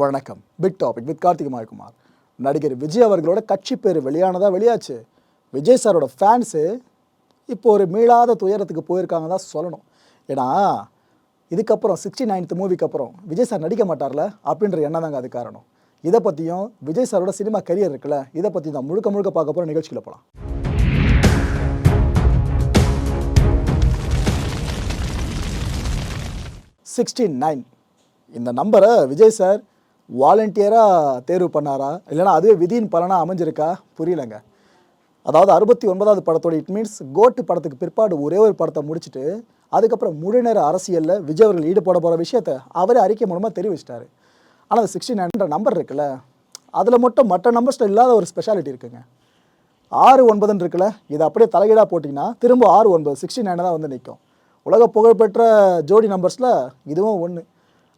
வணக்கம். Big topic with Karthik Mayakumar. நடிகர் விஜய் அவர்களோட கட்சி பேர் வெளியானதாக வெளியாச்சு. விஜய் சாரோட ஃபேன்ஸு இப்போ ஒரு மீளாத துயரத்துக்கு போயிருக்காங்க தான் சொல்லணும். ஏன்னா இதுக்கப்புறம் சிக்ஸ்டி நைன்த் மூவிக்கு அப்புறம் விஜய் சார் நடிக்க மாட்டார்ல அப்படின்ற எண்ணம் தாங்க அது காரணம். இதை பற்றியும் விஜய் சாரோட சினிமா கரியர் இருக்குல்ல இதை பற்றி தான் முழுக்க முழுக்க பார்க்க போகிற நிகழ்ச்சியில் போகலாம் சிக்ஸ்டி நைன் இந்த நம்பரை விஜய் சார் வாலண்டியராக தேர்வு பண்ணாரா? இல்லைனா அதுவே விதியின் பலனாக அமைஞ்சிருக்கா? புரியலங்க. அதாவது அறுபத்தி ஒன்பதாவது படத்தோட இட் மீன்ஸ் கோட்டு படத்துக்கு பிற்பாடு ஒரே ஒரு படத்தை முடிச்சுட்டு அதுக்கப்புறம் முழு நேர அரசியலில் விஜய் அவர்கள் ஈடுபட போகிற விஷயத்த அவரே அறிக்கை மூலமாக தெரிவிச்சிட்டாரு. ஆனால் அந்த சிக்ஸ்டி நைன்ற நம்பர் இருக்குல்ல அதில் மட்டும் மற்ற நம்பர்ஸில் இல்லாத ஒரு ஸ்பெஷாலிட்டி இருக்குங்க. ஆறு ஒன்பதுன்னு இருக்குல்ல இதை அப்படியே தலையீடாக போட்டிங்கன்னா திரும்ப ஆறு ஒன்பது சிக்ஸ்டி நைனை தான் வந்து நிற்கும் உலக புகழ்பெற்ற ஜோடி நம்பர்ஸில் இதுவும் ஒன்று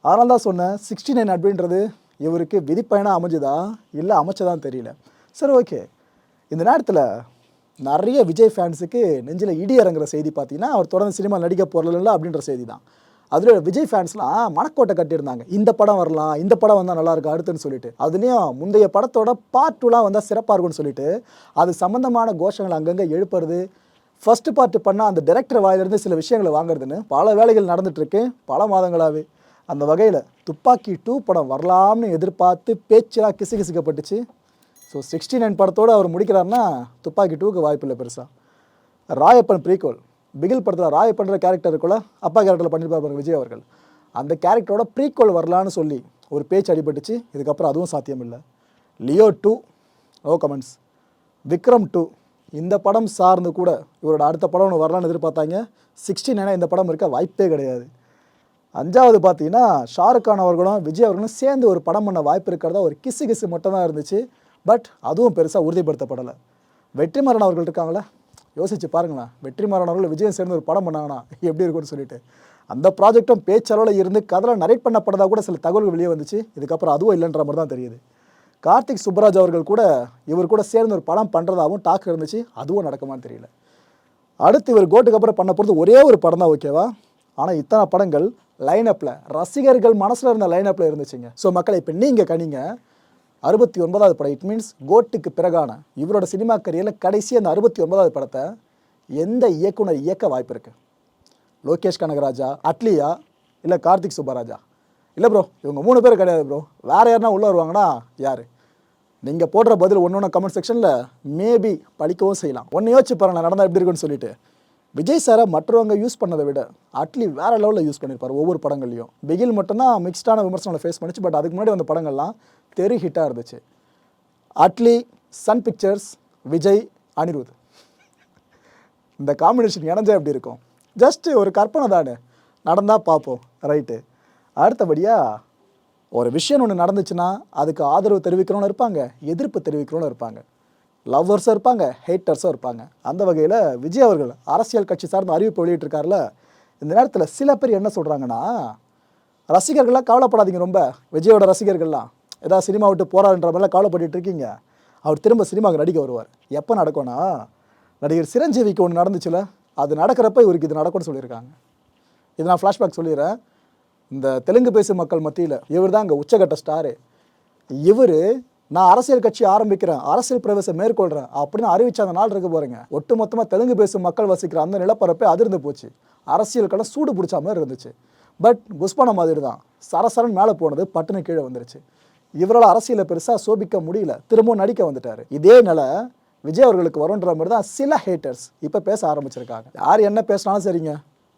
அதனால தான் சொன்னேன் சிக்ஸ்டி நைன் அப்படின்றது இவருக்கு விதிப்பயனாக அமைஞ்சுதா? இல்லை அமைச்சதான் தெரியல. சரி ஓகே இந்த நேரத்தில் நிறைய விஜய் ஃபேன்ஸுக்கு நெஞ்சில் இடி இறங்குற செய்தி பார்த்தீங்கன்னா அவர் தொடர்ந்து சினிமா நடிக்க போகிறதில்ல அப்படின்ற செய்தி தான் அதில் விஜய் ஃபேன்ஸ்லாம் மனக்கோட்டை கட்டியிருந்தாங்க. இந்த படம் வரலாம் இந்த படம் வந்தால் நல்லா இருக்கும் அடுத்துன்னு சொல்லிட்டு. அதுலேயும் முந்தைய படத்தோட பார்ட் டூலாம் வந்தால் சிறப்பாக இருக்கும்னு சொல்லிட்டு அது சம்மந்தமான கோஷங்கள் அங்கங்கே எழுப்புறது ஃபஸ்ட்டு பார்ட் பண்ணால் அந்த டைரக்டர் வாயிலிருந்து சில விஷயங்களை வாங்குறதுன்னு பல வேலைகள் நடந்துகிட்ருக்கு பல மாதங்களாகவே அந்த வகையில் துப்பாக்கி டூ படம் வரலாம்னு எதிர்பார்த்து பேச்செல்லாம் கிசுகிசுக்கப்பட்டுச்சு ஸோ சிக்ஸ்டி நைன் படத்தோடு அவர் முடிக்கிறாருன்னா துப்பாக்கி டூக்கு வாய்ப்பு இல்லை பெருசாக ராயப்பன் ப்ரீகோல் பிகில் படத்தில் ராயப்பன்ற கேரக்டர் இருக்குள்ள அப்பா கேரக்டரில் பண்ணியிருப்பார் விஜய் அவர்கள். அந்த கேரக்டரோட ப்ரீகோல் வரலான்னு சொல்லி ஒரு பேச்சு அடிபட்டுச்சு. இதுக்கப்புறம் அதுவும் சாத்தியம் இல்லை Leo to no comments Vikram to இந்த படம் சார்ந்து கூட இவரோட அடுத்த படம் ஒன்று வரலான்னு எதிர்பார்த்தாங்க. சிக்ஸ்டி நைனாக இந்த படம் இருக்க வாய்ப்பே கிடையாது. அஞ்சாவது பார்த்தீங்கன்னா ஷாருக் கான் அவர்களும் விஜய் அவர்களும் சேர்ந்து ஒரு படம் பண்ண வாய்ப்பு இருக்கிறதா ஒரு கிசு கிசு மட்டும் தான் இருந்துச்சு. பட் அதுவும் பெருசாக உறுதிப்படுத்தப்படலை. வெற்றிமாறன் அவர்கள் இருக்காங்களே? யோசிச்சு பாருங்களேன். வெற்றிமாறன் அவர்கள் விஜயம் சேர்ந்து ஒரு படம் பண்ணாங்கன்னா எப்படி இருக்கும்னு சொல்லிட்டு. அந்த ப்ராஜெக்டும் பேச்சளவில் இருந்து கதையில் நரேட் பண்ணப்பட்டதாக கூட சில தகவல்கள் வெளியே வந்துச்சு. இதுக்கப்புறம் அதுவும் இல்லைன்ற மாதிரி தான் தெரியுது. கார்த்திக் சுப்பராஜ் அவர்கள் கூட இவர் கூட சேர்ந்து ஒரு படம் பண்ணுறதாகவும் டாக் இருந்துச்சு. அதுவும் நடக்குமான்னு தெரியல. அடுத்து இவர் கோட்டுக்கு அப்புறம் பண்ண போகிறது ஒரே ஒரு படம் தான் ஓகேவா ஆனால் இத்தனை படங்கள் லைனப்பில் ரசிகர்கள் மனசில் இருந்த லைனப்பில் இருந்துச்சுங்க. ஸோ மக்களை இப்போ நீங்கள் கணிங்க. அறுபத்தி ஒன்பதாவது படம் இட் மீன்ஸ் கோட்டுக்கு பிறகான இவரோட சினிமா கரியரில் கடைசி அந்த அறுபத்தி ஒன்பதாவது படத்தை எந்த இயக்குனர் இயக்க வாய்ப்பு இருக்குது லோகேஷ் கனகராஜா அட்லியா இல்லை கார்த்திக் சுப்பராஜா? இல்லை ப்ரோ இவங்க மூணு பேர் கிடையாது ப்ரோ வேறு யாருனா உள்ளே வருவாங்கன்னா யார்? நீங்கள் போடுற பதில் ஒன்று ஒன்று கமெண்ட் செக்ஷனில் மேபி படிக்கவும் செய்யலாம். ஒன்று யோசிச்சு பாருங்கள் நடந்தால் எப்படி இருக்குன்னு சொல்லிட்டு. விஜய் சாரை மற்றவங்க யூஸ் பண்ணதை விட அட்லி வேற லெவலில் யூஸ் பண்ணியிருப்பார் ஒவ்வொரு படங்கள்லையும். பிகில் மட்டும்தான் மிக்ஸ்டான விமர்சனங்களை ஃபேஸ் பண்ணிச்சு பட் அதுக்கு முன்னாடி வந்த படங்கள்லாம் தெரு ஹிட்டாக இருந்துச்சு. Atlee Sun Pictures Vijay Anirudh. இந்த காம்பினேஷன் இணைஞ்சா எப்படி இருக்கும்? ஜஸ்ட்டு ஒரு கற்பனை தானே. நடந்தால் பார்ப்போம். ரைட்டு அடுத்தபடியாக ஒரு விஷயம் ஒன்று நடந்துச்சுன்னா அதுக்கு ஆதரவு தெரிவிக்கிறோன்னு இருப்பாங்க எதிர்ப்பு தெரிவிக்கிறோன்னு இருப்பாங்க. லவ்வர்ஸும் இருப்பாங்க ஹேட்டர்ஸும் இருப்பாங்க. அந்த வகையில் விஜய் அவர்கள் அரசியல் கட்சி சார்ந்த அறிவிப்பு வெளியிட்டிருக்காருல இந்த நேரத்தில் சில பேர் என்ன சொல்கிறாங்கன்னா ரசிகர்கள்லாம் கவலைப்படாதீங்க ரொம்ப விஜயோட ரசிகர்கள்லாம். ஏதாவது சினிமா விட்டு போகிறாருன்ற மாதிரிலாம் கவலைப்பட்டு இருக்கீங்க. அவர் திரும்ப சினிமாவுக்கு நடிக்க வருவார். எப்போ நடக்கும்னா நடிகர் சிரஞ்சீவிக்கு ஒன்று நடந்துச்சுல அது நடக்கிறப்ப இவருக்கு இது நடக்கும்னு சொல்லியிருக்காங்க. இது நான் ஃப்ளாஷ்பேக் சொல்லிடுறேன். இந்த தெலுங்கு பேசும் மக்கள் மத்தியில் இவர் தான் அங்கே உச்சகட்ட ஸ்டாரு இவர் நான் அரசியல் கட்சி ஆரம்பிக்கிறேன் அரசியல் பிரவேசம் மேற்கொள்கிறேன் அப்படின்னு அறிவிச்ச அந்த நாள் இருக்க போறீங்க ஒட்டு மொத்தமாக தெலுங்கு பேசும் மக்கள் வசிக்கிற அந்த நிலப்பரப்பே அதிர்ந்து போச்சு. அரசியல் கடை சூடு பிடிச்ச மாதிரி இருந்துச்சு. பட் புஷ்பன மாதிரி தான். சரசரன் மேலே போனது பட்டுன்னு கீழே வந்துருச்சு. இவரால் அரசியலை பெருசாக சோபிக்க முடியல. திரும்பவும் நடிக்க வந்துட்டார். இதே நிலை விஜய் அவர்களுக்கு வரும்ன்ற மாதிரி தான் சில ஹேட்டர்ஸ் இப்போ பேச ஆரம்பிச்சிருக்காங்க. யார் என்ன பேசினாலும் சரிங்க.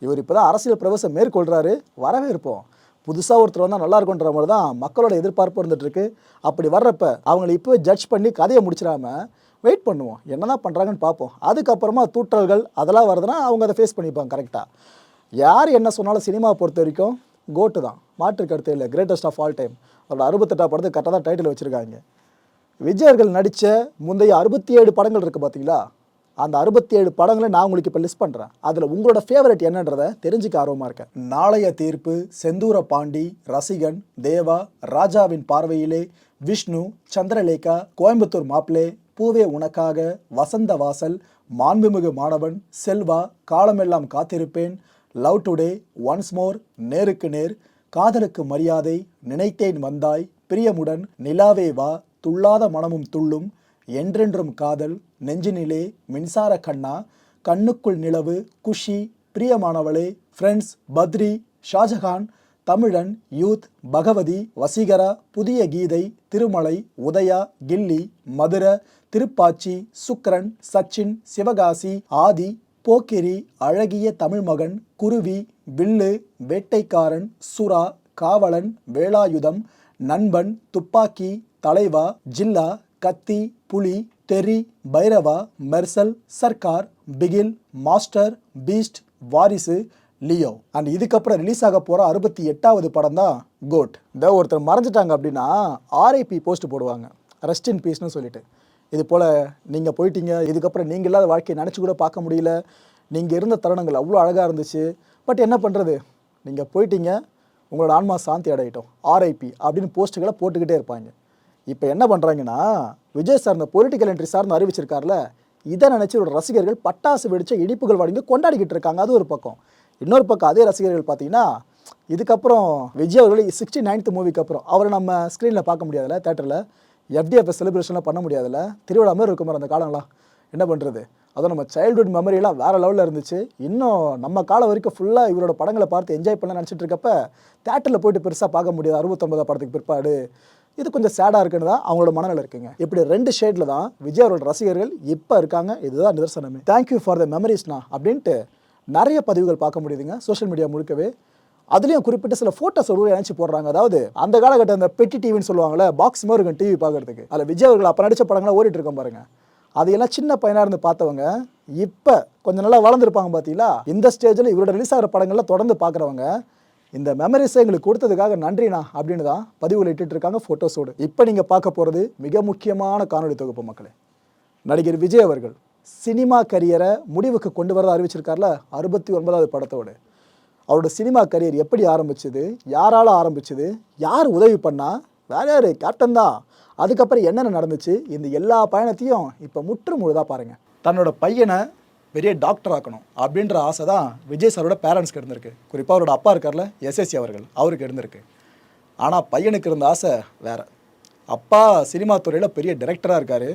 இவர் இப்போ தான் அரசியல் பிரவேசம் மேற்கொள்கிறாரு வரவேற்போம். புதுசாக ஒருத்தர் வந்தால் நல்லா இருக்குன்ற மாதிரி தான் மக்களோட எதிர்பார்ப்பு இருந்துகிட்ருக்கு அப்படி வர்றப்ப அவங்களை இப்போவே ஜட்ஜ் பண்ணி கதையை முடிச்சிடாம வெயிட் பண்ணுவோம். என்னதான் பண்ணுறாங்கன்னு பார்ப்போம். அதுக்கப்புறமா தூற்றல்கள் அதெல்லாம் வருதுன்னா அவங்க அதை ஃபேஸ் பண்ணிப்பாங்க கரெக்டாக யார் என்ன சொன்னாலும் சினிமா பொறுத்த வரைக்கும் கோட்டு தான். மாற்று கருத்து இல்லை. கிரேட்டஸ்ட் ஆஃப் ஆல் டைம் அவரோட அறுபத்தெட்டா படத்துக்கு கரெக்டாக தான் டைட்டில் வச்சுருக்காங்க. விஜயர்கள் நடித்த முந்தைய அறுபத்தி ஏழு படங்கள் இருக்குது பார்த்தீங்களா? அந்த அறுபத்தி ஏழு படங்களை நான் உங்களுக்கு இப்போ லிஸ்ட் பண்ணுறேன் அதில் உங்களோட ஃபேவரட் என்னன்றதை தெரிஞ்சுக்க ஆர்வமாக இருக்கேன். நாளைய தீர்ப்பு செந்தூர பாண்டி ரசிகன் தேவா ராஜாவின் பார்வையிலே விஷ்ணு சந்திரலேகா கோயம்புத்தூர் மாப்பிளே பூவே உனக்காக வசந்த வாசல் மாண்புமிகு மாணவன் செல்வா காலமெல்லாம் காத்திருப்பேன். லவ் டுடே ஒன்ஸ் மோர் நேருக்கு நேர் காதலுக்கு மரியாதை நினைத்தேன் வந்தாய் பிரியமுடன் நிலாவே வா துள்ளாத மனமும் துள்ளும் என்றென்றும் காதல் நெஞ்சினிலே மின்சார கண்ணா கண்ணுக்குள் நிலவு குஷி பிரியமானவளே ஃப்ரெண்ட்ஸ் பத்ரி ஷாஜஹான் தமிழன் யூத் பகவதி வசீகரா புதிய கீதை திருமலை உதயா கில்லி மதுர திருப்பாச்சி சுக்ரன் சச்சின் சிவகாசி ஆதி போக்கிரி அழகிய தமிழ்மகன் குருவி வில்லு வேட்டைக்காரன் சுறா காவலன் வேலாயுதம் நண்பன் துப்பாக்கி தலைவா Jilla Kaththi Puli Theri Bairavaa Mersal Sarkar Bigil Master Beast Varisu Leo and இதுக்கப்புறம் ரிலீஸ் ஆக போகிற அறுபத்தி எட்டாவது படம் தான் கோட் இந்த ஒருத்தர் மறைஞ்சிட்டாங்க அப்படின்னா ஆர்ஐபி போஸ்ட் போடுவாங்க. ரெஸ்ட் இன் பீஸ்னு சொல்லிட்டு. இது போல் நீங்கள் போயிட்டீங்க. இதுக்கப்புறம் நீங்கள் இல்லாத வாழ்க்கையை நினச்சி கூட பார்க்க முடியல. நீங்கள் இருந்த தருணங்கள் அவ்வளோ அழகாக இருந்துச்சு. பட் என்ன பண்ணுறது நீங்கள் போயிட்டீங்க. உங்களோட ஆன்மா சாந்தி அடையிட்டோம். ஆர்ஐபி அப்படின்னு போஸ்ட்டுகளை போட்டுக்கிட்டே இருப்பாங்க. இப்போ என்ன பண்ணுறாங்கன்னா விஜய் சார் இந்த பொலிட்டிக்கல் என்ட்ரி சார்னு அறிவிச்சிருக்காருல இதை நினச்சி ஒரு ரசிகர்கள் பட்டாசு வெடிச்ச இனிப்புகள் வழங்கி கொண்டாடிக்கிட்டு இருக்காங்க. அது ஒரு பக்கம். இன்னொரு பக்கம் அதே ரசிகர்கள் பார்த்தீங்கன்னா இதுக்கப்புறம் விஜய் அவர்கள் சிக்ஸ்டி நைன்த் மூவிக்கு அப்புறம் அவரை நம்ம ஸ்க்ரீனில் பார்க்க முடியாதுல்ல தேட்டரில் எஃப்டிஎஃப் செலிப்ரேஷன்லாம் பண்ண முடியாதுல்ல. திருவிழா மாதிரி இருக்கும் அந்த காலங்களாம் என்ன பண்ணுறது அதுவும் நம்ம சைல்டுஹுட் மெமரியெல்லாம் வேறு லெவலில் இருந்துச்சு. இன்னும் நம்ம காலம் வரைக்கும் ஃபுல்லாக இவரோட படங்களை பார்த்து என்ஜாய் பண்ண நினச்சிட்டு இருக்கப்ப தேட்டரில் போயிட்டு பெருசாக பார்க்க முடியாது. அறுபத்தொம்பதாம் படத்துக்கு பிற்பாடு இது கொஞ்சம் சேடாக இருக்குன்னு தான் அவங்களோட மனநிலை இருக்குங்க. இப்படி ரெண்டு ஷேடில் தான் விஜய் அவரோட ரசிகர்கள் இப்போ இருக்காங்க. இதுதான் நிதர்சனமே. தேங்க்யூ ஃபார் த மெமரிஸ்னா அப்படின்ட்டு நிறைய பதிவுகள் பார்க்க முடியுதுங்க. சோஷியல் மீடியா முழுக்கவே. அதுலேயும் குறிப்பிட்ட சில ஃபோட்டோஸ் ஒரு நினச்சி போடுறாங்க. அதாவது அந்த காலகட்டம் அந்த பெட்டி டிவின்னு சொல்லுவாங்களே பாக்ஸ் மாதிரி இருக்கும் டிவி பார்க்கறதுக்கு. அதில் விஜய் அவர்கள் அப்போ நடித்த படங்களை ஓடிட்டு இருக்கோம் பாருங்க. அதையெல்லாம் சின்ன பையனாக இருந்து பார்த்தவங்க இப்போ கொஞ்சம் நல்லா வளர்ந்துருப்பாங்க பார்த்தீங்களா இந்த ஸ்டேஜில் இவரோட ரிலீஸ் ஆகிற படங்கள்ல தொடர்ந்து பார்க்குறவங்க இந்த மெமரிஸை எங்களுக்கு கொடுத்ததுக்காக நன்றிண்ணா அப்படின்னு தான் பதிவுகள் இட்டுட்டு இருக்காங்க ஃபோட்டோஸோடு இப்போ நீங்கள் பார்க்க போகிறது மிக முக்கியமான காணொலி தொகுப்பு மக்களே. நடிகர் விஜய் அவர்கள் சினிமா கரியரை முடிவுக்கு கொண்டு வரதை அறிவிச்சிருக்கார்ல? அறுபத்தி ஒன்பதாவது படத்தோடு. அவரோட சினிமா கரியர் எப்படி ஆரம்பிச்சது? யாரால் ஆரம்பிச்சது? யார் உதவி பண்ணால் வேற யார்? கேப்டன் தான். அதுக்கப்புறம் என்னென்ன நடந்துச்சு? இந்த எல்லா பயணத்தையும் இப்போ முற்று முழுதாக பாருங்கள் தன்னோட பையனை பெரிய டாக்டர் ஆக்கணும் அப்படின்ற ஆசை தான் விஜய் சாரோட பேரண்ட்ஸ்க்கு இருந்திருக்கு. குறிப்பாக அவரோட அப்பா இருக்கார்ல எஸ்எஸ்சி அவர்கள் அவருக்கு இருந்திருக்கு. ஆனால் பையனுக்கு இருந்த ஆசை வேற. அப்பா சினிமா துறையில் பெரிய டைரக்டராக இருக்கார்.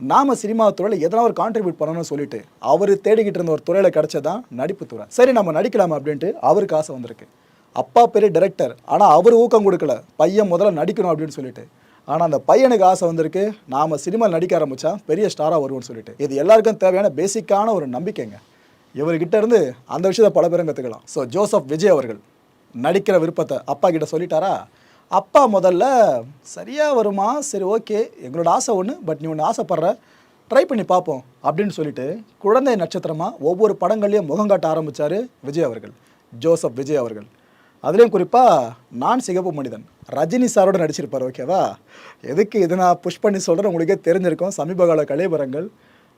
நாம சினிமா துறையில் எதனா ஒரு கான்ட்ரிபியூட் பண்ணணும்னு சொல்லிட்டு அவர் தேடிக்கிட்டு இருந்த ஒரு துறையில் கிடச்சதான் நடிப்பு துறை. சரி நம்ம நடிக்கலாமா அப்படின்ட்டு அவருக்கு ஆசை வந்திருக்கு. அப்பா பெரிய டைரக்டர் ஆனால் அவர் ஊக்கம் கொடுக்கல. பையன் முதல்ல நடிக்கணும் அப்படின்னு சொல்லிட்டு. ஆனால் அந்த பையனுக்கு ஆசை வந்திருக்கு. நாம் சினிமாவில் நடிக்க ஆரம்பித்தா பெரிய ஸ்டாராக வருவோம்னு சொல்லிட்டு. இது எல்லாருக்கும் தேவையான பேசிக்கான ஒரு நம்பிக்கைங்க. இவர்கிட்ட இருந்து அந்த விஷயத்தை பல பேரும் கற்றுக்கலாம் ஸோ ஜோசப் விஜய் அவர்கள் நடிக்கிற விருப்பத்தை அப்பா கிட்ட சொல்லிட்டாரா? அப்பா முதல்ல சரியாக வருமா? சரி ஓகே. எங்களோட ஆசை ஒன்று பட் நீ ஒன்று ஆசைப்படுற. ட்ரை பண்ணி பார்ப்போம். அப்படின்னு சொல்லிட்டு குழந்தை நட்சத்திரமாக ஒவ்வொரு படங்கள்லையும் முகம் காட்ட ஆரம்பித்தார் விஜய் அவர்கள். ஜோசப் விஜய் அவர்கள். அதுலேயும் குறிப்பாக நான் சிகப்பு மனிதன். ரஜினி சாரோட நடிச்சிருப்பார் ஓகேவா எதுக்கு இது நான் புஷ் பண்ணி சொல்கிறேன் உங்களுக்கே தெரிஞ்சிருக்கும். சமீப கால கலைபரங்கள்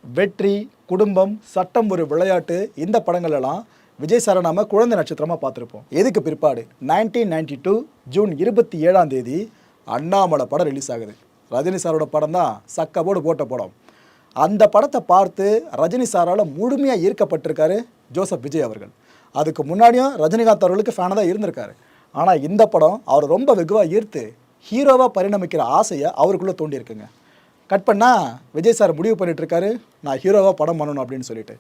வெற்றி குடும்பம் சட்டம் ஒரு விளையாட்டு இந்த படங்களெல்லாம் விஜய் சாரை நாம குழந்தை நட்சத்திரமாக பார்த்துருப்போம். எதுக்கு பிற்பாடு? நைன்டீன் நைன்டி டூ ஜூன் இருபத்தி ஏழாம் தேதி அண்ணாமலை படம் ரிலீஸ் ஆகுது. ரஜினி சாரோட படம் தான் சக்கபோடு போட்ட படம். அந்த படத்தை பார்த்து ரஜினி சாரால் முழுமையாக ஈர்க்கப்பட்டிருக்காரு ஜோசப் விஜய் அவர்கள். அதுக்கு முன்னாடியும் ரஜினிகாந்த் அவர்களுக்கு ஃபேனாக தான் இருந்திருக்காரு. ஆனால் இந்த படம் அவர் ரொம்ப வெகுவாக ஈர்த்து ஹீரோவாக பரிணமிக்கிற ஆசையை அவருக்குள்ளே தோண்டியிருக்குங்க. கட் பண்ணால் விஜய் சார் முடிவு பண்ணிட்டு இருக்காரு நான் ஹீரோவாக படம் பண்ணணும் அப்படின்னு சொல்லிட்டு.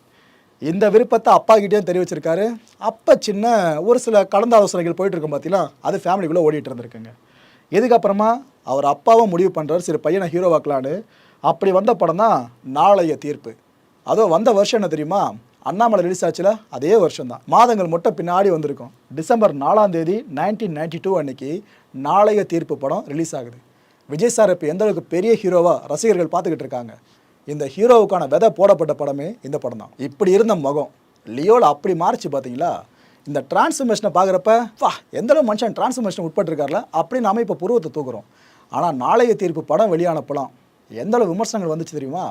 இந்த விருப்பத்தை அப்பா கிட்டேயும் தெரிவிச்சிருக்காரு. அப்போ சின்ன ஒரு சில கலந்த ஆலோசனைகள் போயிட்டு இருக்கும் பார்த்தீங்களா அது ஃபேமிலிக்குள்ளே ஓடிட்டு இருந்திருக்குங்க. இதுக்கப்புறமா அவர் அப்பாவும் முடிவு பண்ணுறாரு சரி பையனை ஹீரோவாக்கலான்னு. அப்படி வந்த படம் தான் நாளைய தீர்ப்பு. அதோ வந்த வருஷம் என்ன தெரியுமா? அண்ணாமலை ரிலீஸ் ஆச்சுல அதே வருஷம் தான் மாதங்கள் மட்டும் பின்னாடி வந்திருக்கும். டிசம்பர் நாலாம் தேதி நைன்டீன் நைன்டி டூ அன்னைக்கு நாளைய தீர்ப்பு படம் ரிலீஸ் ஆகுது. விஜய் சார் இப்போ எந்த அளவுக்கு பெரிய ஹீரோவாக ரசிகர்கள் பார்த்துக்கிட்டு இருக்காங்க. இந்த ஹீரோவுக்கான விதை போடப்பட்ட படமே இந்த படம் தான் இப்படி இருந்த முகம் லியோவில் அப்படி மாறிச்சு பார்த்தீங்களா இந்த டிரான்ஸ்ஃபர்மேஷனை பார்க்குறப்ப வா எந்த அளவு மனுஷன் டிரான்ஸ்ஃபர்மேஷன் உட்பட்டிருக்கார்ல அப்படி நாம இப்போ புருவத்தை தூக்குறோம். ஆனால் நாளைய தீர்ப்பு படம் வெளியானப்பலாம் எந்த அளவு விமர்சனங்கள் வந்துச்சு தெரியுமா?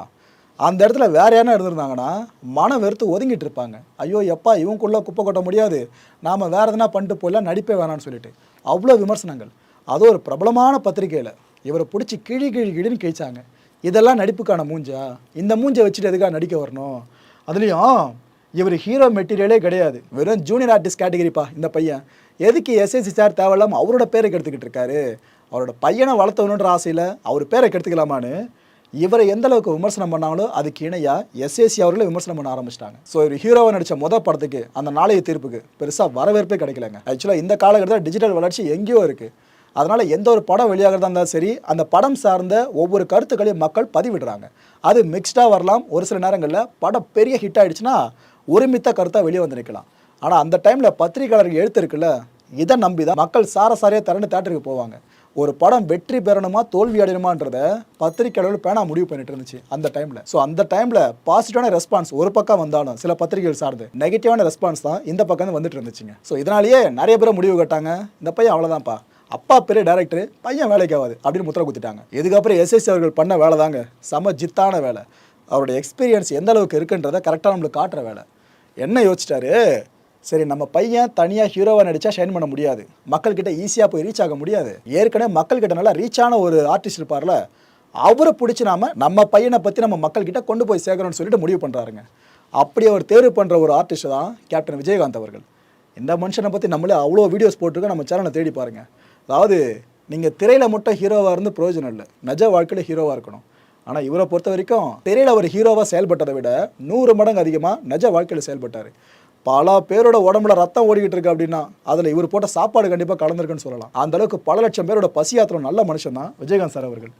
அந்த இடத்துல வேற யாரும் இருந்திருந்தாங்கன்னா மனம் வெறுத்து ஒதுங்கிட்டு இருப்பாங்க. ஐயோ எப்பா இவங்களுக்குள்ளே குப்பை கொட்ட முடியாது. நாம் வேறு எதனா பண்ணிட்டு போயிடலாம் நடிப்பே வேணாம்னு சொல்லிட்டு. அவ்வளோ விமர்சனங்கள். அது ஒரு பிரபலமான பத்திரிக்கையில் இவரை பிடிச்சி கிழி கிழி கிழின்னு கிழிச்சாங்க. இதெல்லாம் நடிப்புக்கான மூஞ்சா? இந்த மூஞ்சை வச்சுட்டு எதுக்காக நடிக்க வரணும்? அதுலேயும் இவர் ஹீரோ மெட்டீரியலே கிடையாது. வெறும் ஜூனியர் ஆர்டிஸ்ட் கேட்டகரிப்பா இந்த பையன். எதுக்கு எஸ்எஸ்சி சார் தேவையில்லாமல் அவரோட பேரை கெடுத்துக்கிட்டு இருக்காரு? அவரோட பையனை வளர்த்தவனுன்ற ஆசையில் அவர் பேரை கெடுத்துக்கலாமான்னு இவரை எந்த அளவுக்கு விமர்சனம் பண்ணாங்களோ அதுக்கு இணையா எஸ்எஸ்சி அவர்களை விமர்சனம் பண்ண ஆரம்பிச்சிட்டாங்க. ஸோ ஒரு ஹீரோவை நடிச்ச முத படத்துக்கு அந்த நாளைய தீர்ப்புக்கு பெருசாக வரவேற்பே கிடைக்கலங்க. ஆக்சுவலாக இந்த காலகட்டத்தில் டிஜிட்டல் வளர்ச்சி எங்கேயோ இருக்குது அதனால் எந்த ஒரு படம் வெளியாகிறதா இருந்தாலும் சரி அந்த படம் சார்ந்த ஒவ்வொரு கருத்துக்களையும் மக்கள் பதிவிடுறாங்க. அது மிக்ஸ்டாக வரலாம். ஒரு சில நேரங்களில் படம் பெரிய ஹிட் ஆயிடுச்சுன்னா ஒருமித்த கருத்தாக வெளியே வந்து நிற்கலாம். ஆனால் அந்த டைமில் பத்திரிகையாளர்கள் எழுத்து இருக்குல்ல இதை நம்பி தான் மக்கள் சாரசாரியாக திறந்து தேட்டருக்கு போவாங்க. ஒரு படம் வெற்றி பெறணுமா தோல்வி அடையணுமான்றத பத்திரிகையாளர்கள் பேனா முடிவு பண்ணிட்டு இருந்துச்சு அந்த டைமில் ஸோ அந்த டைமில் பாசிட்டிவான ரெஸ்பான்ஸ் ஒரு பக்கம் வந்தாலும் சில பத்திரிகைகள் சார்ந்து நெகட்டிவான ரெஸ்பான்ஸ் தான் இந்த பக்கம் வந்துட்டு இருந்துச்சுங்க. ஸோ இதனாலேயே நிறைய பேர் முடிவு கட்டாங்க. இந்த பையன் அவ்வளோதான்ப்பா அப்பா பெரிய டேரக்டர் பையன் வேலைக்கு ஆகாது அப்படின்னு முத்திர குத்திட்டாங்க. இதுக்கப்புறம் எஸ்எஸ்சி அவர்கள் பண்ண வேலை தாங்க. செம ஜித்தான வேலை. அவருடைய எக்ஸ்பீரியன்ஸ் எந்த அளவுக்கு இருக்குன்றதை கரெக்டாக நம்மளுக்கு காட்டுற வேலை. என்ன யோசிச்சிட்டாரு சரி நம்ம பையன் தனியாக ஹீரோவாக நடித்தா ஷைன் பண்ண முடியாது. மக்கள்கிட்ட ஈஸியாக போய் ரீச் ஆக முடியாது. ஏற்கனவே மக்கள்கிட்ட நல்லா ரீச் ஆன ஒரு ஆர்டிஸ்ட் இருப்பார்ல அவரை பிடிச்சி நாம நம்ம பையனை பற்றி நம்ம மக்கள்கிட்ட கொண்டு போய் சேர்க்கணும்னு சொல்லிட்டு முடிவு பண்ணுறாருங்க அப்படி அவர் தேர்வு பண்ணுற ஒரு ஆர்டிஸ்ட் தான் கேப்டன் விஜயகாந்த் அவர்கள். இந்த மனுஷனை பற்றி நம்மளே அவ்வளோ வீடியோஸ் போட்டிருக்கோம் நம்ம சேனலை தேடி பாருங்கள் அதாவது நீங்கள் திரையில் மட்டும் ஹீரோவாக இருந்து பிரயோஜனம் இல்லை. நஜ வாழ்க்கையில் ஹீரோவாக இருக்கணும். ஆனால் இவரை பொறுத்த வரைக்கும் திரையில் அவர் ஹீரோவாக செயல்பட்டதை விட நூறு மடங்கு அதிகமாக நஜ வாழ்க்கையில் செயல்பட்டார். பல பேரோட உடம்புல ரத்தம் ஓடிக்கிட்டு இருக்கு அப்படின்னா அதில் இவர் போட்ட சாப்பாடு கண்டிப்பாக கலந்துருக்குன்னு சொல்லலாம். அந்த அளவுக்கு பல லட்சம் பேரோட பசியாத்திரம் நல்ல மனுஷன் தான் விஜயகாந்த் சார் அவர்கள்.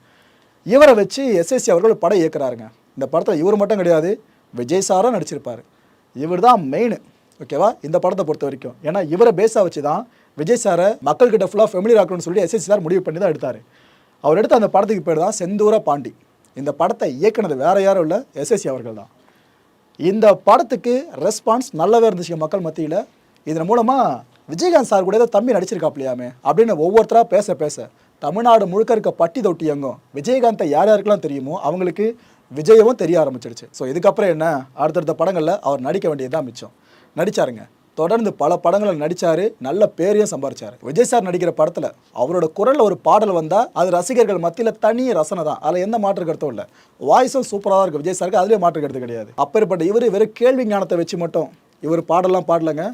இவரை வச்சு எஸ்எஸ்சி அவர்கள் படம் இயக்குறாருங்க. இந்த படத்தில் இவர் மட்டும் கிடையாது விஜய் சாரும் நடிச்சிருப்பார். இவர் தான் மெயின் ஓகேவா இந்த படத்தை பொறுத்த வரைக்கும். ஏன்னா இவரை பேஸாக வச்சு தான் விஜய் சாரை மக்கள்கிட்ட ஃபுல்லாக ஃபெமிலி ஆக்கணும்னு சொல்லி எஸ்எஸ்சி சார் முடிவு பண்ணி தான் எடுத்தார். அவர் எடுத்த அந்த படத்துக்கு பேர் தான் செந்தூர பாண்டி. இந்த படத்தை இயக்குனது வேற யாரும் இல்லை எஸ்எஸ்சி அவர்கள் தான். இந்த படத்துக்கு ரெஸ்பான்ஸ் நல்லாவே இருந்துச்சு மக்கள் மத்தியில். இதன் மூலமாக விஜயகாந்த் சார் கூட ஏதோ தம்பி நடிச்சிருக்காப்லையாமே அப்படின்னு ஒவ்வொருத்தராக பேச பேச தமிழ்நாடு முழுக்க இருக்க பட்டி தொட்டி எங்கும் விஜயகாந்தை யார் யாருக்கெல்லாம் தெரியுமோ அவங்களுக்கு விஜயவும் தெரிய ஆரம்பிச்சிடுச்சு. ஸோ இதுக்கப்புறம் என்ன? அடுத்தடுத்த படங்களில் அவர் நடிக்க வேண்டியதுதான் மிச்சம். நடிச்சாருங்க. தொடர்ந்து பல படங்களில் நடிச்சாரு நல்ல பேரையும் சம்பாரிச்சாரு. விஜய் சார் நடிக்கிற படத்துல அவரோட குரல்ல ஒரு பாடல் வந்தா அது ரசிகர்கள் மத்தியில தனி ரசனை தான். அதுல எந்த மாற்று கருத்தும் இல்ல. வாய்ஸும் சூப்பரா தான் இருக்கு. விஜய் சாருக்கு அதுலயே மாற்று கருத்து கிடையாது. அப்பேற்பட்ட இவர் வெறும் கேள்வி ஞானத்தை வச்சு மட்டும் இவர் பாடலாம் பாடலங்க.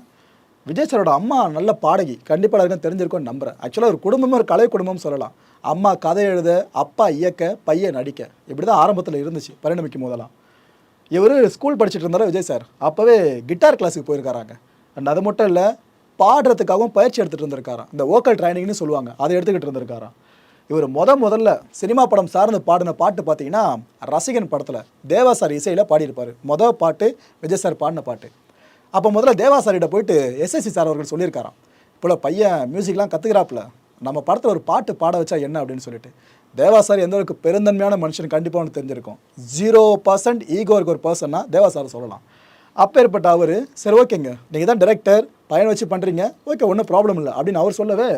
விஜய் சாரோட அம்மா நல்ல பாடகி. கண்டிப்பாக எல்லாருக்கும் தெரிஞ்சிருக்கும் நம்புறேன். ஆக்சுவலாக ஒரு குடும்பமே ஒரு கலை குடும்பம் சொல்லலாம். அம்மா கதை எழுத அப்பா இயக்க பையன் நடிக்க. இப்படி தான் ஆரம்பத்தில் இருந்துச்சு பரிணமிக்கும் போதெல்லாம். இவர் ஸ்கூல் படிச்சுட்டு இருந்தாலும் விஜய் சார். அப்போவே கிட்டார் கிளாஸுக்கு போயிருக்காராங்க. அண்ட் அது மட்டும் இல்லை பாடுறதுக்காகவும் பயிற்சி எடுத்துகிட்டு இருந்திருக்காராம். இந்த வோக்கல் ட்ரைனிங்னு சொல்லுவாங்க அதை எடுத்துக்கிட்டு இருந்திருக்காராம். இவர் முத முதல்ல சினிமா படம் சார்ந்து பாடின பாட்டு பார்த்தீங்கன்னா ரசிகன் படத்தில் தேவா சார் இசையில் பாடியிருப்பார். மொதல் பாட்டு விஜய் சார் பாடின பாட்டு. அப்போ முதல்ல தேவா சார்கிட்ட போயிட்டு எஸ்எஸ்சி சார் அவர்கள் சொல்லியிருக்காராம். இப்போ பையன் மியூசிக்லாம் கற்றுக்கிறாப்புல நம்ம படத்தில் ஒரு பாட்டு பாட வச்சா என்ன? அப்படின்னு சொல்லிட்டு. தேவா சார் எந்த அளவுக்கு பெருந்தன்மையான மனுஷன் கண்டிப்பாக ஒன்று தெரிஞ்சிருக்கும். ஜீரோ பர்சன்ட் ஈகோ இருக்க ஒரு பர்சன்னா தேவா சார் சொல்லலாம் அப்பேற்பட்ட அவர் சரி ஓகேங்க. நீங்கள் தான் டைரக்டர் பையன் வச்சு பண்ணுறீங்க ஓகே ஒன்றும் ப்ராப்ளம் இல்லை. அப்படின்னு அவர் சொல்லவே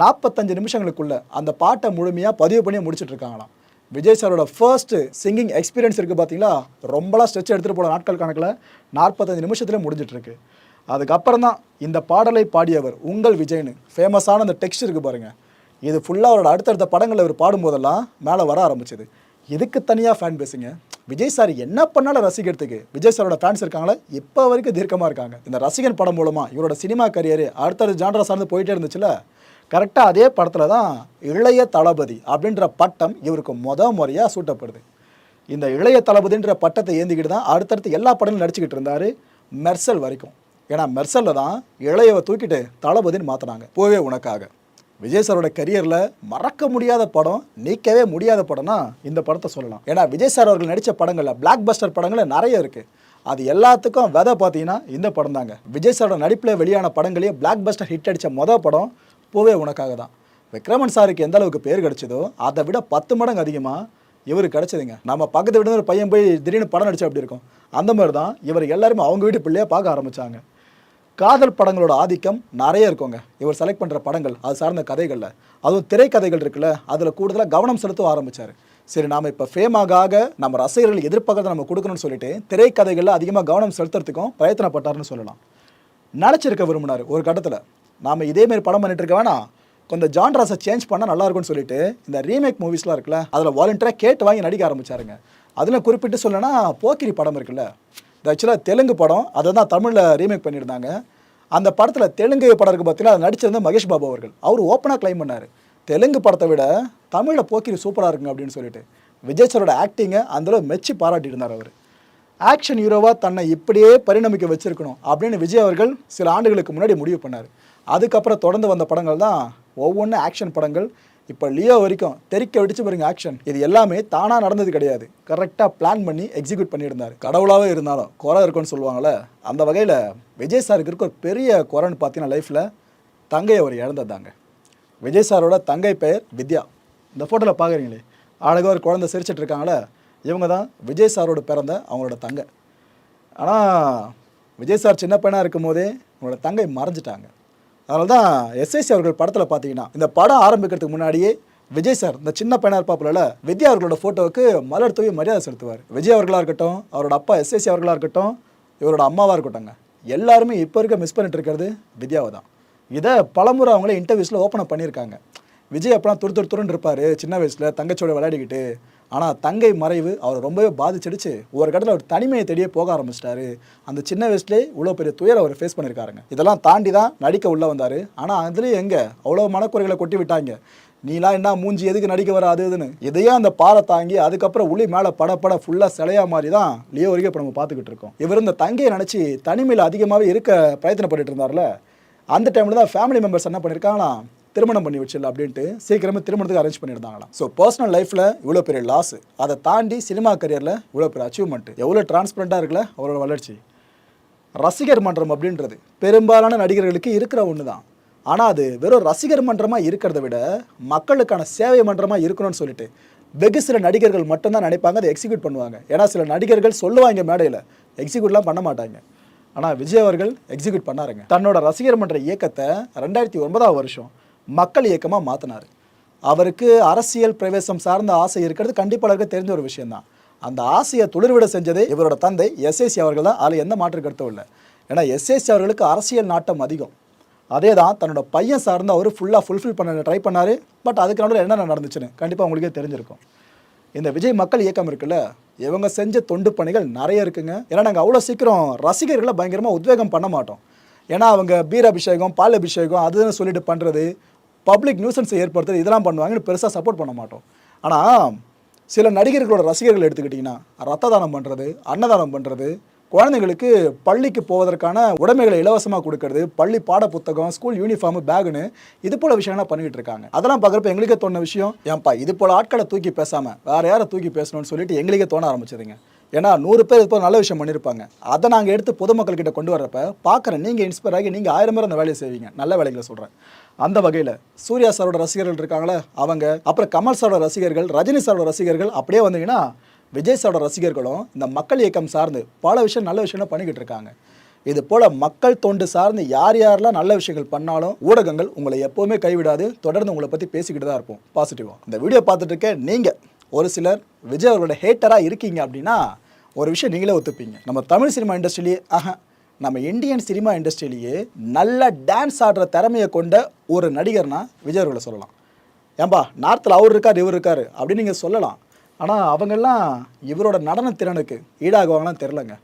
நாற்பத்தஞ்சு நிமிஷங்களுக்குள்ளே அந்த பாட்டை முழுமையாக பதிவு பண்ணி முடிச்சுட்ருக்காங்களாம். விஜய் சாரோட ஃபர்ஸ்ட் சிங்கிங் எக்ஸ்பீரியன்ஸ் இருக்குது பார்த்தீங்களா ரொம்பலாம் ஸ்ட்ரெச் எடுத்துகிட்டு போன நாட்கள் கணக்கில் நாற்பத்தஞ்சு நிமிஷத்துல முடிஞ்சிட்ருக்கு. அதுக்கப்புறம் தான் இந்த பாடலை பாடியவர் உங்கள் விஜய்னு ஃபேமஸான அந்த டெக்ஸ்ட் இருக்குது பாருங்கள் இது ஃபுல்லாக அவரோட அடுத்தடுத்த படங்களில் இவர் பாடும்போதெல்லாம் மேலே வர ஆரம்பிச்சது. இதுக்கு தனியாக ஃபேன் பேசுங்க விஜய் சார் என்ன பண்ணாலும் ரசிக்கிறதுக்கு விஜய் சாரோட ஃபேன்ஸ் இருக்காங்களே? இப்போ வரைக்கும் தீர்க்கமாக இருக்காங்க. இந்த ரசிகன் படம் மூலமாக இவரோட சினிமா கரியர் அடுத்தடுத்த ஜான்ரா சார்ந்து போயிட்டே இருந்துச்சுல கரெக்டாக அதே படத்தில் தான் இளைய தளபதி அப்படின்ற பட்டம் இவருக்கு முத முறையாக சூட்டப்படுது. இந்த இளைய தளபதின்ற பட்டத்தை ஏந்திக்கிட்டு தான் அடுத்தடுத்து எல்லா படங்களும் நடிச்சுக்கிட்டு இருந்தார் மெர்சல் வரைக்கும். ஏன்னா மெர்சலில் தான் இளையவை தூக்கிட்டு தளபதின்னு மாற்றினாங்க போவே உனக்காக. விஜய் சாரோட கரியரில் மறக்க முடியாத படம் நீக்கவே முடியாத படம்னா இந்த படத்தை சொல்லலாம். ஏன்னா விஜய் சார் அவர்கள் நடித்த படங்களில் பிளாக் பஸ்டர் படங்கள் நிறைய இருக்குது அது எல்லாத்துக்கும் விதை பார்த்தீங்கன்னா இந்த படம் தாங்க. விஜய் சாரோட நடிப்பில் வெளியான படங்களே பிளாக் பஸ்டர் ஹிட் அடித்த மொதல் படம் பூவே உனக்காக தான். விக்ரமன் சாருக்கு எந்த அளவுக்கு பேர் கிடைச்சதோ அதை விட பத்து மடங்கு அதிகமாக இவர் கிடச்சதுங்க. நம்ம பக்கத்து வீடு ஒரு பையன் போய் திடீர்னு படம் நடிச்சா அப்படி இருக்கும்? அந்த மாதிரி தான் இவர் எல்லாருமே அவங்க வீட்டு பிள்ளையாக பார்க்க ஆரம்பித்தாங்க காதல் படங்களோட ஆதிக்கம் நிறைய இருக்குங்க. இவர் செலக்ட் பண்ணுற படங்கள் அது சார்ந்த கதைகளில். அதுவும் திரைக்கதைகள் இருக்குல்ல அதில் கூடுதலாக கவனம் செலுத்தவும் ஆரம்பிச்சார். சரி நாம் இப்போ ஃபேம் ஆக ஆக நம்ம ரசிகர்கள் எதிர்பார்க்கறத நம்ம கொடுக்கணும்னு சொல்லிட்டு திரைக்கதைகளில் அதிகமாக கவனம் செலுத்துறதுக்கும் பிரயத்தனப்பட்டார்னு சொல்லலாம். நினச்சிருக்க விரும்பினார் ஒரு கட்டத்தில். நாம் இதேமாரி படம் பண்ணிட்டு இருக்க வேணாம். கொஞ்சம் ஜான்ராஸை சேஞ்ச் பண்ணால் நல்லா இருக்கும்னு சொல்லிட்டு இந்த ரீமேக் மூவிஸ்லாம் இருக்குல்ல அதில் வாலண்டியராக கேட்டு வாங்கி நடிக்க ஆரம்பிச்சாருங்க. அதில் குறிப்பிட்டு சொல்லனா போக்கிரி படம் இருக்குல்ல. இது ஆக்சுவலாக தெலுங்கு படம் அதை தான் தமிழில் ரீமேக் பண்ணியிருந்தாங்க. அந்த படத்தில் தெலுங்கு படம் இருக்குது பார்த்தீங்கன்னா அதை நடிச்சிருந்த மகேஷ் பாபு அவர்கள். அவர் ஓப்பனாக கிளைம் பண்ணார். தெலுங்கு படத்தை விட தமிழில் போக்கிரி சூப்பராக இருக்குங்க அப்படின்னு சொல்லிட்டு. விஜய் சாரோட ஆக்டிங்கை அந்தளவு மெச்சு பாராட்டியிருந்தார் அவர். ஆக்ஷன் ஹீரோவாக தன்னை இப்படியே பரிணமிக்க வச்சுருக்கணும் அப்படின்னு விஜய் அவர்கள் சில ஆண்டுகளுக்கு முன்னாடி முடிவு பண்ணார். அதுக்கப்புறம் தொடர்ந்து வந்த படங்கள் தான் ஒவ்வொன்றும் ஆக்ஷன் படங்கள் இப்போ லியோ வரைக்கும் தெறிக்க வெடிச்சு பாருங்க ஆக்ஷன் இது எல்லாமே தானாக நடந்தது கிடையாது. கரெக்டாக பிளான் பண்ணி எக்ஸிக்யூட் பண்ணியிருந்தார். கடவுளாகவே இருந்தாலும் குறை இருக்குன்னு சொல்லுவாங்கள்ல அந்த வகையில் விஜய் சாருக்கு இருக்க ஒரு பெரிய குறைன்னு பார்த்தீங்கன்னா லைஃப்பில் தங்கையை அவர் இழந்ததாங்க விஜய் சாரோட தங்கை பெயர் வித்யா. இந்த ஃபோட்டோவில் பார்க்குறீங்களே அழகாக ஒரு குழந்தை சிரிச்சிட்டு இருக்காங்களே இவங்க தான் விஜய் சாரோட பிறந்த அவங்களோட தங்கை. ஆனால் விஜய் சார் சின்ன பையனாக இருக்கும் போதே அவங்களோட தங்கை மறைஞ்சிட்டாங்க. அதனால தான் எஸ்ஐசி அவர்கள் படத்தில் பார்த்தீங்கன்னா இந்த படம் ஆரம்பிக்கிறதுக்கு முன்னாடியே விஜய் சார் இந்த சின்ன பையனாக இருப்பாப்புல வித்யா அவர்களோட ஃபோட்டோவுக்கு மலர் தூவி மரியாதை செலுத்துவார். விஜய் அவர்களாக இருக்கட்டும் அவரோட அப்பா எஸ்எஸ்சி அவர்களாக இருக்கட்டும் இவரோட அம்மாவாக இருக்கட்டும்ங்க. எல்லாருமே இப்போ இருக்க மிஸ் பண்ணிட்டு இருக்கிறது வித்யாவை தான். இதை பலமுறை அவங்களே இன்டர்வியூஸில் ஓப்பன் பண்ணியிருக்காங்க. விஜய் அப்பெல்லாம் துரு துரு துருன்னு இருப்பார் சின்ன வயசில் தங்கச்சியோட விளையாடிக்கிட்டு ஆனால் தங்கை மறைவு அவரை ரொம்பவே பாதிச்சிடுச்சு. ஒரு கட்டத்தில் அவர் தனிமையை தேடியே போக ஆரம்பிச்சிட்டாரு. அந்த சின்ன வயசுலேயே இவ்வளோ பெரிய துயர் அவர் ஃபேஸ் பண்ணியிருக்காருங்க. இதெல்லாம் தாண்டி தான் நடிக்க உள்ளே வந்தார். ஆனால் அதுலேயும் எங்கே? அவ்வளோ மனக்குறைகளை கொட்டி விட்டாங்க. நீலாம் என்ன மூஞ்சி எதுக்கு நடிக்க வர அது இதுன்னு? இதையே அந்த பாறை தாங்கி அதுக்கப்புறம் உள்ளி மேலே பட பட ஃபுல்லாக சிலையா மாதிரி தான் லியோ வரைக்கும் இப்போ நம்ம பார்த்துக்கிட்டு இருக்கோம். இவர் இந்த தங்கையை நினச்சி தனிமையில் அதிகமாகவே இருக்க பிரயத்தனப்பட்டு இருந்தார்ல. அந்த டைமில் தான் ஃபேமிலி மெம்பர்ஸ் என்ன பண்ணியிருக்காங்களாம்? திருமணம் பண்ணி வச்சிடல அப்படின்ட்டு சீக்கிரமே திருமணத்துக்கு அரேஞ்ச் பண்ணியிருந்தாங்களாம். ஸோ பர்சனல் லைஃப்பில் இவ்வளோ பெரிய லாஸ் அதை தாண்டி சினிமா கரியரில் இவ்வளோ பெரிய அச்சீவ்மெண்ட் எவ்வளோ டிரான்ஸ்பரண்ட்டாக இருக்குல்ல? அவரோட வளர்ச்சி. ரசிகர் மன்றம் அப்படின்றது பெரும்பாலான நடிகர்களுக்கு இருக்கிற ஒன்று தான் ஆனால் அது வெறும் ரசிகர் மன்றமாக இருக்கிறத விட மக்களுக்கான சேவை மன்றமாக இருக்கணும்னு சொல்லிட்டு வெகு சில நடிகர்கள் மட்டும்தான் நினைப்பாங்க அதை எக்ஸிக்யூட் பண்ணுவாங்க. ஏன்னா சில நடிகர்கள் சொல்லுவாங்க மேடையில் எக்ஸிக்யூட்லாம் பண்ண மாட்டாங்க. ஆனால் விஜய் அவர்கள் எக்ஸிக்யூட் பண்ணாருங்க. தன்னோட ரசிகர் மன்ற இயக்கத்தை ரெண்டாயிரத்தி ஒன்பதாம் வருஷம் மக்கள் இயக்கமாக மாற்றினார் அவருக்கு அரசியல் பிரவேசம் சார்ந்த ஆசை இருக்கிறது கண்டிப்பாளருக்கு தெரிஞ்ச ஒரு விஷயம்தான். அந்த ஆசையை துளிர்விட செஞ்சது இவரோட தந்தை எஸ்ஏசி அவர்கள் தான். அதில் எந்த மாற்று கருத்தும் இல்லை. ஏன்னா எஸ்ஏசி அவர்களுக்கு அரசியல் நாட்டம் அதிகம். அதே தான் தன்னோட பையன் சார்ந்து அவர் ஃபுல்லாக ஃபுல்ஃபில் பண்ண ட்ரை பண்ணார். பட் அதுக்கு நடுவில் என்னென்ன நடந்துச்சுன்னு கண்டிப்பாக உங்களுக்கே தெரிஞ்சிருக்கும். இந்த விஜய் மக்கள் இயக்கம் இருக்குல்ல இவங்க செஞ்ச தொண்டு பணிகள் நிறைய இருக்குங்க. ஏன்னா நாங்கள் அவ்வளோ சீக்கிரம் ரசிகர்களை பயங்கரமாக உத்வேகம் பண்ண மாட்டோம். ஏன்னா அவங்க பீர் அபிஷேகம் பால் அபிஷேகம் அதுன்னு சொல்லிட்டு பண்ணுறது பப்ளிக் நியூசன்ஸை ஏற்படுத்துறது இதெல்லாம் பண்ணுவாங்கன்னு பெருசாக சப்போர்ட் பண்ண மாட்டோம். ஆனால் சில நடிகர்களோட ரசிகர்கள் எடுத்துக்கிட்டிங்கன்னா ரத்த தானம் பண்ணுறது அன்னதானம் பண்ணுறது குழந்தைங்களுக்கு பள்ளிக்கு போவதற்கான உடைமைகளை இலவசமாக கொடுக்கறது பள்ளி பாட புத்தகம் ஸ்கூல் யூனிஃபார்ம் பேகுன்னு இது போல விஷயம்லாம் பண்ணிக்கிட்டு இருக்காங்க. அதெல்லாம் பார்க்குறப்ப எங்களுக்கே தோணுன விஷயம் ஏன்ப்பா இது போல் ஆட்களை தூக்கி பேசாமல் வேறு யாரை தூக்கி பேசணும்னு சொல்லிட்டு எங்களுக்கே தோண ஆரம்பிச்சதுங்க. ஏன்னா நூறு பேர் இப்போ நல்ல விஷயம் பண்ணியிருப்பாங்க அதை நாங்கள் எடுத்து பொதுமக்கள் கிட்ட கொண்டு வரப்ப பார்க்குறேன். நீங்கள் இன்ஸ்பயர் ஆகி நீங்கள் ஆயிரம் பேர் அந்த வேலையை செய்வீங்க. நல்ல வேலைகளை சொல்கிறேன் அந்த வகையில் சூர்யா சாரோட ரசிகர்கள் இருக்காங்களே அவங்க அப்புறம் கமல் சாரோட ரசிகர்கள் ரஜினி சாரோட ரசிகர்கள் அப்படியே வந்தீங்கன்னா விஜய் சாரோட ரசிகர்களும் இந்த மக்கள் இயக்கம் சார்ந்து பல விஷயம் நல்ல விஷயம்லாம் பண்ணிக்கிட்டு இருக்காங்க. இது போல் மக்கள் தொண்டு சார்ந்து யார் யாரெல்லாம் நல்ல விஷயங்கள் பண்ணாலும் ஊடகங்கள் உங்களை எப்போவுமே கைவிடாது. தொடர்ந்து உங்களை பற்றி பேசிக்கிட்டு தான் இருப்போம் பாசிட்டிவாக இந்த வீடியோ பார்த்துட்டு இருக்க நீங்கள் ஒரு சிலர் விஜய் அவர்களோட ஹேட்டராக இருக்கீங்க அப்படின்னா ஒரு விஷயம் நீங்களே ஒத்துப்பீங்க. நம்ம தமிழ் சினிமா இண்டஸ்ட்ரியிலேயே ஆஹா நம்ம இந்தியன் சினிமா இண்டஸ்ட்ரியிலேயே நல்ல டான்ஸ் ஆடுற திறமையை கொண்ட ஒரு நடிகர்னா விஜய் அவர்களை சொல்லலாம். ஏன்பா நார்த்தில் அவர் இருக்கார் இவர் இருக்கார் அப்படின்னு நீங்கள் சொல்லலாம். ஆனால் அவங்கெல்லாம் இவரோட நடன திறனுக்கு ஈடாகுவாங்களாம் தெரிலங்க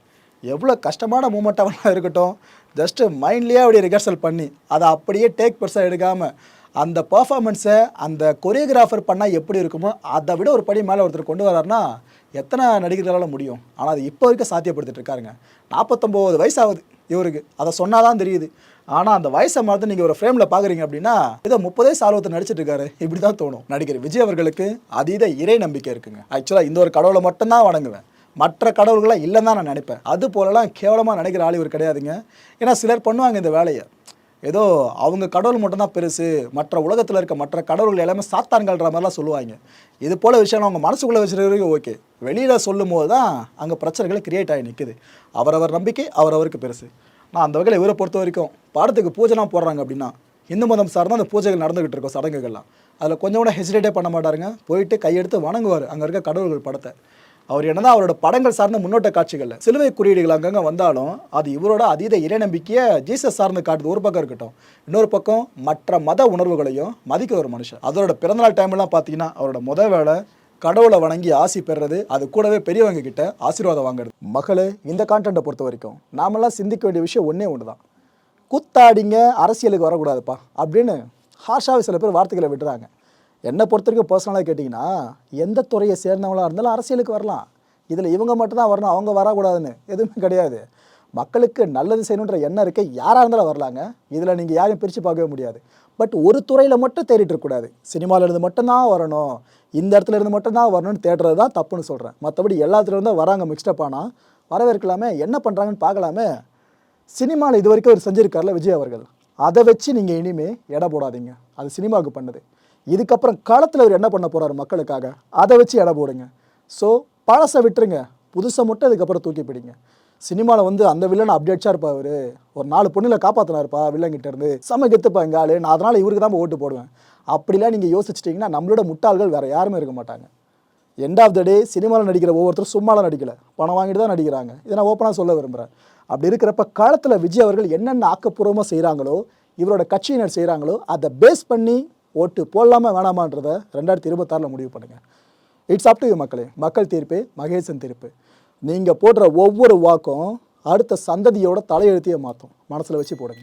எவ்வளோ கஷ்டமான மூமெண்ட்டாக இருக்கட்டும். ஜஸ்ட்டு மைண்ட்லேயே அப்படியே ரிஹர்சல் பண்ணி அதை அப்படியே டேக் பெருசாக எடுக்காமல் அந்த பர்ஃபார்மன்ஸை அந்த கொரியோகிராஃபர் பண்ணால் எப்படி இருக்குமோ அதை விட ஒரு படி மேலே ஒருத்தர் கொண்டு வராருன்னா எத்தனை நடிகர்களால் முடியும்? ஆனால் அது இப்போ வரைக்கும் சாத்தியப்படுத்திட்டு இருக்காருங்க. நாற்பத்தொம்போது வயசு ஆகுது இவருக்கு. அதை சொன்னால் தான் தெரியுது. ஆனால் அந்த வயசை மாதிரி நீங்கள் ஒரு ஃப்ரேமில் பார்க்குறீங்க அப்படின்னா ஏதோ முப்பதே வயசு ஆர்வத்தை நடிச்சிட்டு இருக்காரு. இப்படி தான் தோணும். நடிகர் விஜய் அவர்களுக்கு அதீத இறை நம்பிக்கை இருக்குங்க. ஆக்சுவலாக இந்த ஒரு கடவுளை மட்டும்தான் வணங்குவேன். மற்ற கடவுள்களாக இல்லைன்னு தான் நான் நினைப்பேன். அது போலலாம் கேவலமாக நினைக்கிற ஆள் இவர் கிடையாதுங்க. ஏன்னா சிலர் பண்ணுவாங்க இந்த வேலையை. ஏதோ அவங்க கடவுள் மட்டும்தான் பெருசு மற்ற உலகத்தில் இருக்க மற்ற கடவுள்கள் எல்லாமே சாத்தான்கள்ன்ற மாதிரிலாம் சொல்லுவாங்க. இது போல் விஷயம் அவங்க மனசுக்குள்ளே வச்சுருக்கிறதுக்கு ஓகே வெளியில் சொல்லும் போது தான் அங்கே பிரச்சனைகள் கிரியேட் ஆகி நிற்குது அவரவர் நம்பிக்கை அவரவருக்கு பெருசு. நான் அந்த வகையில் இவரை பொறுத்த வரைக்கும் பாடத்துக்கு பூஜைலாம் போடுறாங்க அப்படின்னா இந்து மதம் சார்ந்த அந்த பூஜைகள் நடந்துகிட்டு இருக்கும் சடங்குகள்லாம். அதில் கொஞ்சம் கூட ஹெசிடேட்டே பண்ண மாட்டாருங்க. போயிட்டு கையெடுத்து வணங்குவார். அங்கே இருக்க கடவுள்கள் படத்தை. அவர் என்னதான் அவரோட படங்கள் சார்ந்த முன்னோட்ட காட்சிகளில் சிலுவை குறியீடுகள் அங்கங்கே வந்தாலும் அது இவரோட அதீத இறை நம்பிக்கையை ஜீசஸ் சார்ந்து காட்டுது. ஒரு பக்கம் இருக்கட்டும். இன்னொரு பக்கம் மற்ற மத உணர்வுகளையும் மதிக்கிற ஒரு மனுஷன். அதோட பிறந்தநாள் டைம்லாம் பார்த்தீங்கன்னா அவரோட முத வேலை கடவுளை வணங்கி ஆசி பெறுறது. அது கூடவே பெரியவங்க கிட்ட ஆசீர்வாதம் வாங்குறது. மகளே இந்த கான்டென்ட்டை பொறுத்த வரைக்கும் நாமெல்லாம் சிந்திக்க வேண்டிய விஷயம் ஒன்றே ஒன்று தான் குத்தாடிங்க அரசியலுக்கு வரக்கூடாதுப்பா அப்படின்னு ஹார்ஷாவை சில பேர் வார்த்தைகளை விடுறாங்க என்னை பொறுத்த வரைக்கும் பர்சனலாக கேட்டிங்கன்னா எந்த துறையை சேர்ந்தவங்களா இருந்தாலும் அரசியலுக்கு வரலாம். இதில் இவங்க மட்டும்தான் வரணும் அவங்க வரக்கூடாதுன்னு எதுவுமே கிடையாது. மக்களுக்கு நல்லது செய்யணுன்ற எண்ணம் இருக்க யாராக இருந்தாலும் வரலாங்க. இதில் நீங்கள் யாரையும் பிரித்து பார்க்கவே முடியாது. பட் ஒரு துறையில் மட்டும் தேடிட்டு இருக்கக்கூடாது மட்டும்தான் வரணும். இந்த இடத்துல இருந்து மட்டும்தான் வரணும்னு தேடுறது தான் தப்புன்னு சொல்கிறேன் மற்றபடி எல்லாத்துலேருந்தும் வராங்க மிக்ஸ்டப் ஆனால் வரவேற்கலாமே என்ன பண்ணுறாங்கன்னு பார்க்கலாமே. சினிமாவில் இது வரைக்கும் அவர் செஞ்சுருக்கார்ல விஜய் அவர்கள். அதை வச்சு நீங்கள் இனிமேல் எடை போடாதீங்க. அது சினிமாவுக்கு பண்ணுது. இதுக்கப்புறம் களத்தில் அவர் என்ன பண்ண போகிறார் மக்களுக்காக? அதை வச்சு எடை போடுங்க. ஸோ பழசை விட்டுருங்க. புதுசை மட்டும் இதுக்கப்புறம் தூக்கி பிடிங்க. சினிமாவில் வந்து அந்த வில்லன் அப்டேட்ஸாக இருப்பா அவர். ஒரு நாலு பொண்ணுல காப்பாற்றினாருப்பா வில்லங்கிட்ட இருந்து. செம்ம கெத்துப்பா எங்கள் ஆள். நான் அதனால் இவருக்கு தான் ஓட்டு போடுவேன். அப்படிலாம் நீங்கள் யோசிச்சிட்டிங்கன்னா நம்மளோட முட்டாள்கள் வேறு யாருமே இருக்க மாட்டாங்க. எண்ட் ஆஃப் த டே சினிமாவில் நடிக்கிற ஒவ்வொருத்தரும் சும்மாலாம் நடிக்கல. பணம் வாங்கிட்டு தான் நடிக்கிறாங்க. இதை நான் ஓப்பனாக சொல்ல விரும்புகிறேன் அப்படி இருக்கிறப்ப காலத்தில் விஜய் அவர்கள் என்னென்ன ஆக்கப்பூர்வமாக செய்கிறாங்களோ இவரோட கட்சியினர் செய்கிறாங்களோ அதை பேஸ் பண்ணி ஓட்டு போடலாமா வேணாமான்றதை ரெண்டாயிரத்தி இருபத்தாறில் முடிவு பண்ணுங்கள் இட்ஸ் அப் டு யூ மக்களே. மக்கள் தீர்ப்பு மகேசன் தீர்ப்பு. நீங்கள் போடுற ஒவ்வொரு வாக்கும் அடுத்த சந்ததியோட தலையெழுத்தையே மாற்றும் மனசில் வச்சு போடுங்க.